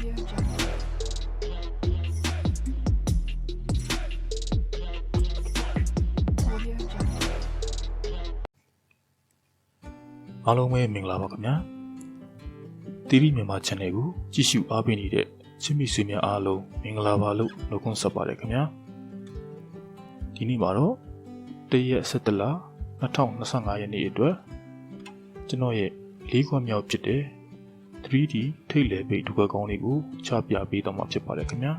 အားလုံးပဲမင်္ဂလာပါခင်ဗျာတီဗီမြန်မာ channel ကိုကြည့်ရှုအားပေးနေတဲ့ချစ်မိဆွေများအားလုံးမင်္ဂလာပါလို့နှုတ်ခွန်းဆက်ပါတယ်ခင်ဗျာဒီနေ့မှာတော့တရက်17လ2025ရက်နေ့အတွက်ကျွန်တော်ရဲ့လေးခွက်မြောက်ဖြစ်တဲ့ 3D ထိတ်လေပိတ်ဒုက္ခကောင်းလေးကိုချပြပေးတော့မှာဖြစ်ပါတယ်ခင်ဗျာ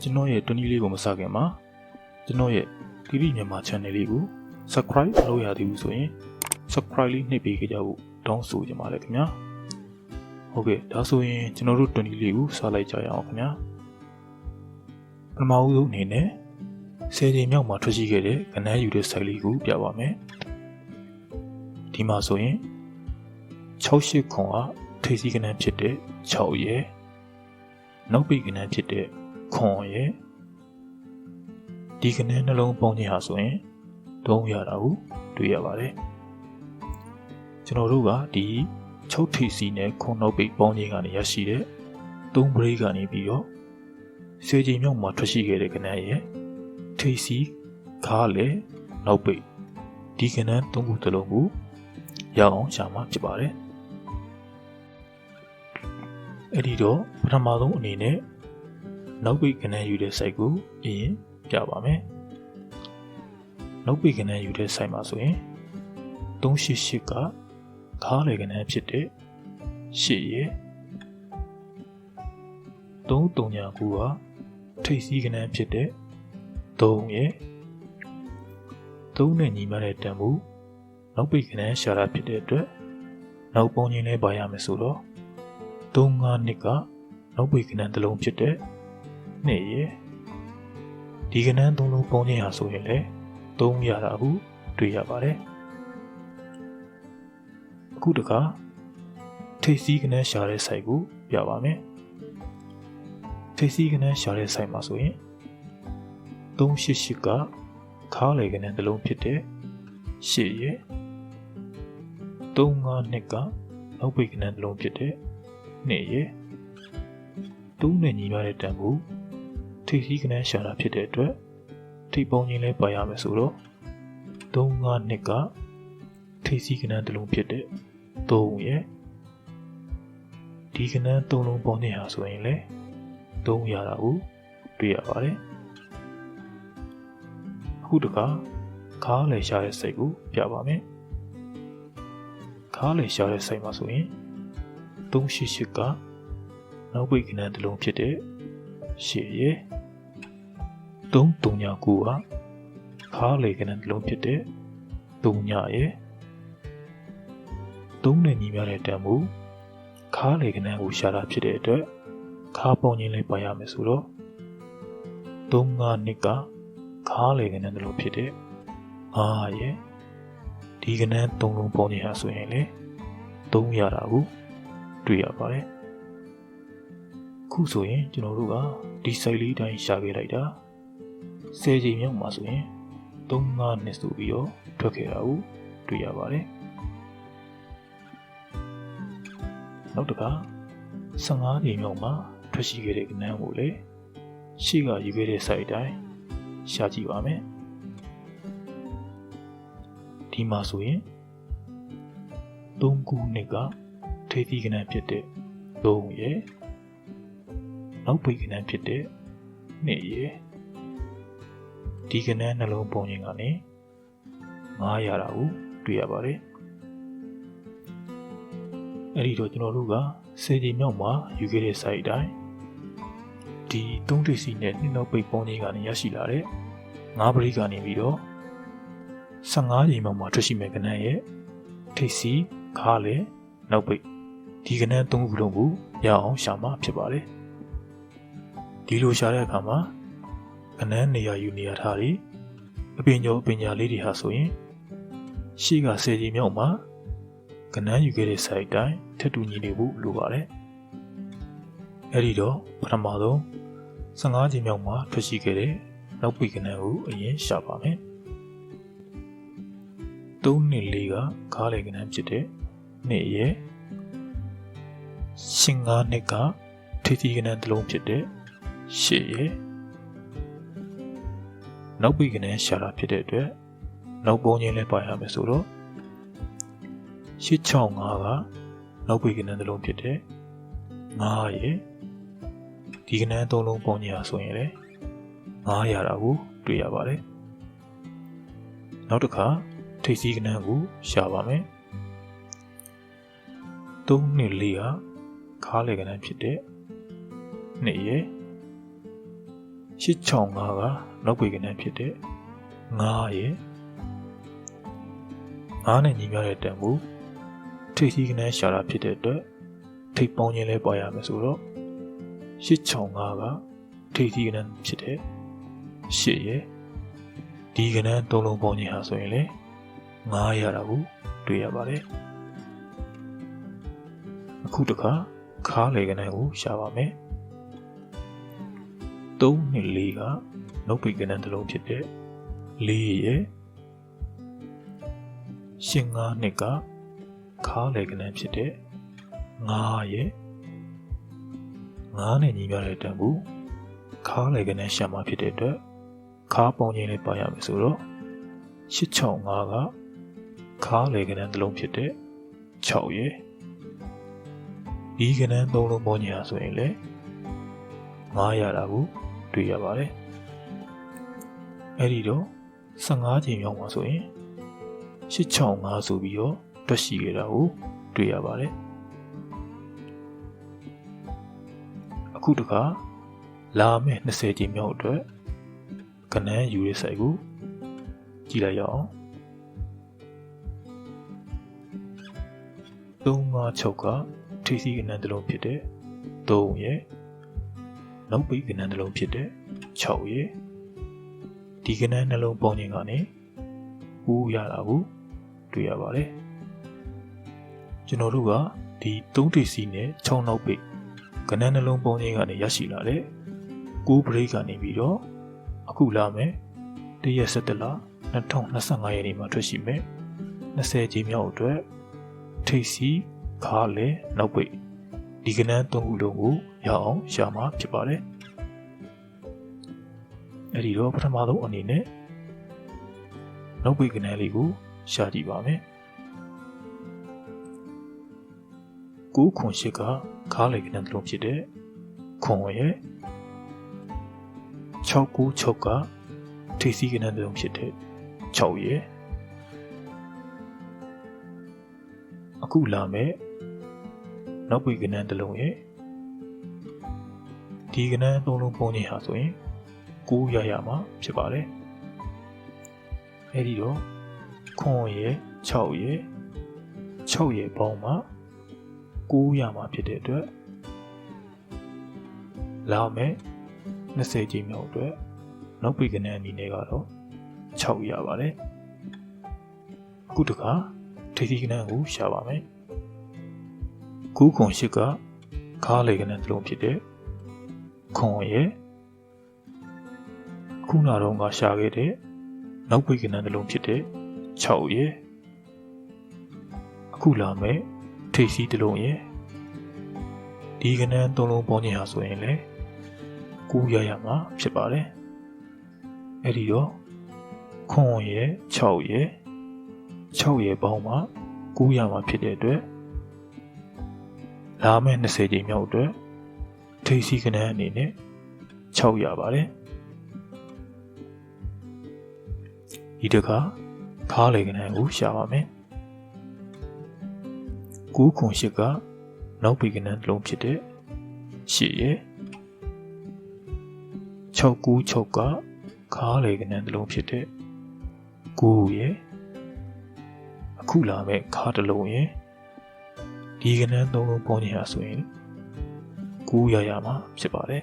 ကျွန်တော်ရဲ့တွနီးလေးကိုမစခင်မှာကျွန်တော်ရဲ့တီဗီမြန်မာ channel လေးကို subscribe လုပ်ရသေးဘူးဆိုရင် subscribe လေးနှိပ်ပေးကြဖို့တောင်းဆိုချင်ပါတယ်ခင်ဗျာဟုတ်ကဲ့ဒါဆိုရင်ကျွန်တော်တို့တွန်ဒီလေးကိုစလိုက်ကြရအောင်ခင်ဗျာပထမဦးဆုံးအနေနဲ့ဆယ်ချိန်မြောက်မှာထွက်ရှိခဲ့တဲ့ကနန်းယူတဲ့ site လေးကိုပြပါမယ်ဒီမှာဆိုရင် 68ခွန်ကထိပ်စီးကနန်းဖြစ်တဲ့6ရယ်နောက်ပိတ်ကနန်းဖြစ်တဲ့ခွန်ရယ်ဒီကနန်းနှလုံးပေါင်းခြင်းဟာဆိုရင်3ရတာကိုတွေ့ရပါတယ်ကျွန်တော်တို့ကဒီချုပ်ထိပ်စီနဲ့ခွန်နှုတ်ပိတ်ပေါင်းခြင်းကနေရရှိတဲ့သုံးဘရိတ်ကနေပြီးတော့ဆွေချိန်မြောက်မှာထွက်ရှိခဲ့တဲ့ကဏ္ဍရဲ့ထိပ်စီခါလေနှုတ်ပိတ်ဒီကဏ္ဍသုံးခုတစ်လုံးကိုရအောင်ရှာမှာဖြစ်ပါတယ် အဲ့ဒီတော့ပထမဆုံးအနေနဲ့နောက်ပိတ်ကဏ္ဍယူတဲ့ site ကိုအရင်ပြပါမယ်နောက်ပိတ်ကဏ္ဍယူတဲ့ site မှာဆိုရင်388ကခါလေကနန်းဖြစ်တဲ့ရှစ်ရယ်သုံးတုံညာကူကထိပ်စည်းကနန်းဖြစ်တဲ့သုံးရယ်သုံးနဲ့ညီမတဲ့တန်မှုနောက်ပိတ်ကနန်းရှာတာဖြစ်တဲ့အတွက်နောက်ပုံချင်းလေးပါရမယ်ဆိုတော့ သုံးငါးနှစ်ကနောက်ပိတ်ကနန်းတစ်လုံးဖြစ်တဲ့နှစ်ရယ်ဒီကနန်းသုံးလုံးပုံချင်းဟာဆိုရင်လေသုံးရတာဟုတွေ့ရပါတယ်အခုတခါထိပ်စီးကနန်းရှာတဲ့ site ကိုပြပါမယ်ထိပ်စီးကနန်းရှာတဲ့ site မှာဆိုရင်388ကခါလေကနန်းတစ်လုံးဖြစ်တဲ့8ရဲ့352ကနောက်ပိတ်ကနန်းတစ်လုံးဖြစ်တဲ့ 2ရဲ့3နဲ့ညီမတဲ့တန်ဖိုးထိပ်စီးကနန်းရှာတာဖြစ်တဲ့အတွက်ထိပ်ပုံချင်းလဲပါရမယ်ဆိုတော့352ကထိပ်စီးကနန်းတစ်လုံးဖြစ်တဲ့3ရဲ့ဒီကနန်း3လုံးပေါင်းတဲ့ဟာဆိုရင်လေ3ရတာကိုတွေ့ရပါတယ်အခုတခါခါလေရှာတဲ့စိတ်ကိုပြပါမယ်ခါလေရှာတဲ့စိတ်မှာဆိုရင် 388ကနောက်ပိတ်ကနန်းတစ်လုံးဖြစ်တဲ့8ရဲ့339ကခါလေကနန်းတစ်လုံးဖြစ်တဲ့3ညရဲ့သုံးနဲ့ညီမျှတဲ့တန်မူခါလေကနန်းကိုရှာတာဖြစ်တဲ့အတွက်ခါပုံချင်းလေးပါရမယ်ဆိုတော့သုံးငါနှစ်ကခါလေကနန်းတလို့ဖြစ်တဲ့အာရဲ့ဒီကနန်းသုံးလုံးပုံချင်းဟာဆိုရင်လေသုံးရတာကို တွေ့ရပါတယ်ခုဆိုရင်ကျွန်တော်တို့ကဒီ site လေးတိုင်းရှာခဲ့လိုက်တာ10ချိန်မြောက်မှာဆိုရင်3 5နှစ်ဆိုပြီးတော့ထွက်ခဲ့တာကိုတွေ့ရပါတယ်နောက်တစ်ခါ15ချိန်မြောက်မှာထွက်ရှိခဲ့တဲ့ကနန်းကိုလေရှေ့ကယူခဲ့တဲ့ site တိုင်းရှာကြည့်ပါမယ်ဒီမှာဆိုရင်3ခုနှစ်က ထိပ်သီးကနန်းဖြစ်တဲ့3ရဲ့နောက်ပိတ်ကနန်းဖြစ်တဲ့2ရဲ့ဒီကနန်းနှလုံးပုံရင်ကနေ9ရတာကိုတွေ့ရပါတယ်အဲ့ဒီတော့ကျွန်တော်တို့ကစေတီမြောက်မှာယူခဲ့တဲ့ site အတိုင်းဒီသုံးထိပ်စီနဲ့နှင်းနောက်ပိတ်ပုံးကြီးကနေရရှိလာတဲ့ငါးပရိကနေပြီးတော့15ချိန်မြောက်မှာထွက်ရှိမဲ့ကနန်းရဲ့ထိပ်စီခါလေနောက်ပိတ် ဒီကနန်းသုံးခုလုံးကိုရအောင်ရှာမှာဖြစ်ပါတယ်ဒီလိုရှာတဲ့အခါမှာကနန်းနေရာယူနေရထားပြီးအပင်ကျော်အပင်ညာလေးတွေဟာဆိုရင်ရှေ့ကစေတီမြောက်မှာကနန်းယူခဲ့တဲ့ site တိုင်းထပ်တူညီနေဖို့လိုပါတယ်။အဲ့ဒီတော့ပထမဆုံး15ချိန်မြောက်မှာထွက်ရှိခဲ့တဲ့နောက်ပိတ်ကနန်းကိုအရင်ရှာပါမယ်။3နှစ်လေးကခါးလေကနန်းဖြစ်တဲ့နှစ်ရဲ့ ရှင်ငါးနှစ်ကထိပ်သီးကနန်းတစ်လုံးဖြစ်တဲ့ရှစ်ရဲ့နောက်ပြီးကနန်းရှာတာဖြစ်တဲ့အတွက်နောက်ပုံချင်းလည်းပါရမယ်ဆိုတော့865ကနောက်ပြီးကနန်းတစ်လုံးဖြစ်တဲ့9ရဲ့ဒီကနန်းသုံးလုံးပုံချင်းဟာဆိုရင်လည်း9ရတာကိုတွေ့ရပါတယ်နောက်တစ်ခါထိပ်သီးကနန်းကိုရှာပါမယ်3နှစ်4က ခါးလေကနန်းဖြစ်တဲ့2ရဲ့865ကနောက်ပြီးကနန်းဖြစ်တဲ့9ရဲ့9နဲ့ညီမျှတဲ့တန်ဖိုးထိပ်သီးကနန်းရှာတာဖြစ်တဲ့အတွက်ထိပ်ပေါင်းခြင်းလဲပါရမယ်ဆိုတော့865ကထိပ်သီးကနန်းဖြစ်တဲ့8ရဲ့ဒီကနန်းသုံးလုံးပေါင်းခြင်းဟာဆိုရင်လေ9ရတာကိုတွေ့ရပါတယ်အခုတခါ ခါးလေကနန်းကိုရှာပါမယ်3နဲ့4ကနှုတ်ပိတ်ကနန်းတစ်လုံးဖြစ်တဲ့4ရဲ့ရှင်9နှစ်ကခါးလေကနန်းဖြစ်တဲ့9ရဲ့9နဲ့ညီမျှတဲ့တန်ဘူးခါးလေကနန်းရှာမှာဖြစ်တဲ့အတွက်ခါးပုံချင်းလေးပါရမယ်ဆိုတော့865ကခါးလေကနန်းတစ်လုံးဖြစ်တဲ့6ရဲ့ ဒီကနန်းသုံးလုံးပုံချင်းဟာဆိုရင်လေ9ရတာကိုတွေ့ရပါတယ်အဲ့ဒီတော့15ချိန်ရောက်မှာဆိုရင်865ဆိုပြီးတော့တွက်ရှိခဲ့တာကိုတွေ့ရပါတယ်အခုတခါလာမယ့်20ချိန်မြောက်အတွက်ကနန်းယူရဆိုင်ကိုကြည့်လိုက်ရအောင်356က ထိစီကနန်းတစ်လုံးဖြစ်တဲ့3ရဲ့နောက်ပိတ်ကနန်းတစ်လုံးဖြစ်တဲ့6ရဲ့ဒီကနန်းနှလုံးပေါင်းခြင်းကနေဦးရတာကိုတွေ့ရပါတယ်ကျွန်တော်တို့ကဒီ3ထိပ်စီးနဲ့6နောက်ပိတ်ကနန်းနှလုံးပေါင်းခြင်းကနေရရှိလာတဲ့9 break ကနေပြီးတော့အခုလာမယ်တရက်17လ2025ရက်နေ့မှာထွက်ရှိမယ်20ချိန်မြောက်အတွက်ထိပ်စီး ခါလဲနောက်ပိတ်ဒီကနန်း3ခုလုံးကိုရအောင်ရှာမှာဖြစ်ပါတယ်အဲ့ဒီတော့ပထမဆုံးအနေနဲ့နောက်ပိတ်ကနန်းလေးကိုရှာကြည့်ပါမယ်9ခွန်ရှိကခါလေကနန်းတစ်လုံးဖြစ်တဲ့ခွန်ရဲ့696ကထိစီကနန်းတစ်လုံးဖြစ်တဲ့6ရဲ့အခုလာမယ် နောက်ပိတ်ကနန်းတစ်လုံးရဲ့ဒီကနန်းသုံးလုံးပုံချင်းဟာဆိုရင်9ရရမှာဖြစ်ပါတယ်အဲ့ဒီတော့ခွန်ရဲ့6ရဲ့6ရဲ့ပေါင်းမှာ9ရမှာဖြစ်တဲ့အတွက်လာမယ်20ချိန်မြောက်အတွက်နောက်ပိတ်ကနန်းအနေနဲ့ကတော့6ရပါတယ်အခုတခါထိစီကနန်းကိုရှာပါမယ် ကူးခွန်ရှိကခါးလေကနန်းတစ်လုံးဖြစ်တဲ့ခွန်ရဲ့ခုနတော့ကရှာခဲ့တဲ့နောက်ပိတ်ကနန်းတစ်လုံးဖြစ်တဲ့6ရဲ့အခုလာမယ်ထိပ်စီးတစ်လုံးရဲ့ဒီကနန်းသုံးလုံးပေါင်းခြင်းဟာဆိုရင်လေကူးရရမှာဖြစ်ပါတယ်အဲ့ဒီတော့ခွန်ရဲ့6ရဲ့6ရဲ့ပေါင်းမှာကူးရမှာဖြစ်တဲ့အတွက် လာမယ့်20ချိန်မြောက်အတွက်ထိပ်စီးကနန်းအနေနဲ့6ရပါတယ်ဒီတခါခါးလေကနန်းကိုရှာပါမယ်9ခွန်8ကနောက်ပေကနန်းတစ်လုံးဖြစ်တဲ့8ရဲ့696ကခါးလေကနန်းတစ်လုံးဖြစ်တဲ့9ရဲ့အခုလာမဲ့ခါးတစ်လုံးရဲ့ ဒီကနန်းသုံးလုံးပေါင်းခြင်းဟာဆိုရင်9ရရမှာဖြစ်ပါတယ်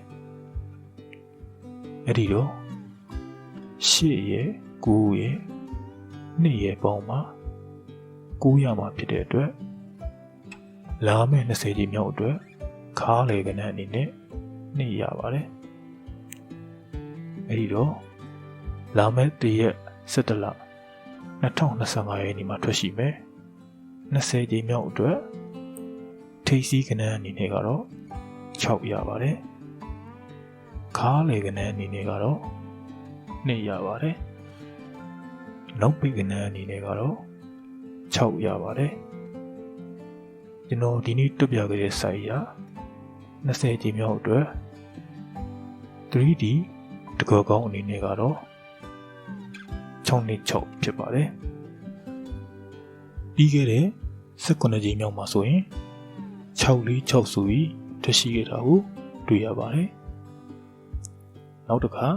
အဲ့ဒီတော့8ရဲ့9ရဲ့2ရဲ့ပေါင်းမှာ9ရမှာဖြစ်တဲ့အတွက်လာမယ့်20ကြီးမြောက်အတွက်ခါးလေကနန်းအနေနဲ့2ရပါတယ်အဲ့ဒီတော့လာမယ့်တရက်17လ2025ရက်နေ့မှာထွက်ရှိမယ်20ကြီးမြောက်အတွက် ထိထိပ်စီးကနန်းအနေနဲ့ကတော့6ရပါတယ်ခါးလေကနန်းအနေနဲ့ကတော့2ရပါတယ်နောက်ပိတ်ကနန်းအနေနဲ့ကတော့6ရပါတယ်ကျွန်တော်ဒီနေ့တွက်ပြခဲ့တဲ့ size ရ20ချိန်မြောက်အတွက် 3D တကောကောင်းအနေနဲ့ကတော့6နဲ့6ဖြစ်ပါတယ်ပြီးခဲ့တဲ့18ချိန်မြောက်မှာဆိုရင် 6လေး6ဆိုပြီးထွက်ရှိခဲ့တာကိုတွေ့ရပါတယ်နောက်တစ်ခါ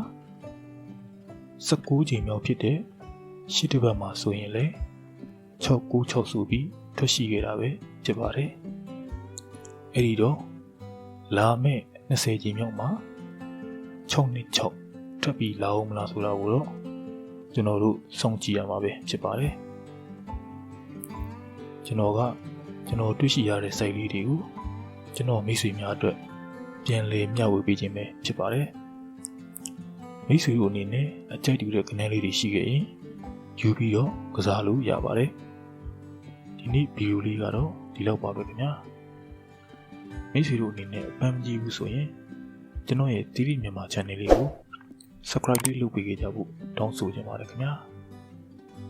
19ချိန်မြောက်ဖြစ်တဲ့ရှစ်တစ်ပတ်မှာဆိုရင်လည်း6 9 6ဆိုပြီးထွက်ရှိခဲ့တာပဲဖြစ်ပါတယ်အဲ့ဒီတော့လာမယ့်20ချိန်မြောက်မှာ6နှစ်6ထွက်ပြီးလာအောင်မလားဆိုတာကိုတော့ကျွန်တော်တို့စောင့်ကြည့်ရမှာပဲဖြစ်ပါတယ်ကျွန်တော်က ကျွန်တော်တွေ့ရှိရတဲ့ site လေးတွေကိုကျွန်တော်မိတ်ဆွေများအတွက်ပြန်လည်မျှဝေပေးခြင်းပဲဖြစ်ပါတယ်မိတ်ဆွေတို့အနေနဲ့အကြိုက်တူတဲ့ကဏ္ဍလေးတွေရှိခဲ့ရင်ယူပြီးတော့ကစားလို့ရပါတယ်ဒီနေ့ဗီဒီယိုလေးကတော့ဒီလောက်ပါပဲခင်ဗျာမိတ်ဆွေတို့အနေနဲ့အပန်းမကြည့်ဘူးဆိုရင်ကျွန်တော်ရဲ့တီဗီမြန်မာ channel လေးကို subscribe လေးလုပ်ပေးကြဖို့တောင်းဆိုချင်ပါတယ်ခင်ဗျာ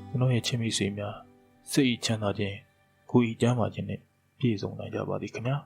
ကျွန်တော်ရဲ့ချစ်မိတ်ဆွေများစိတ်ချမ်းသာခြင်း ကိုယ်ဤကျမ်းမာခြင်းနဲ့ပြည့်စုံနိုင်ကြပါသည်ခင်ဗျာ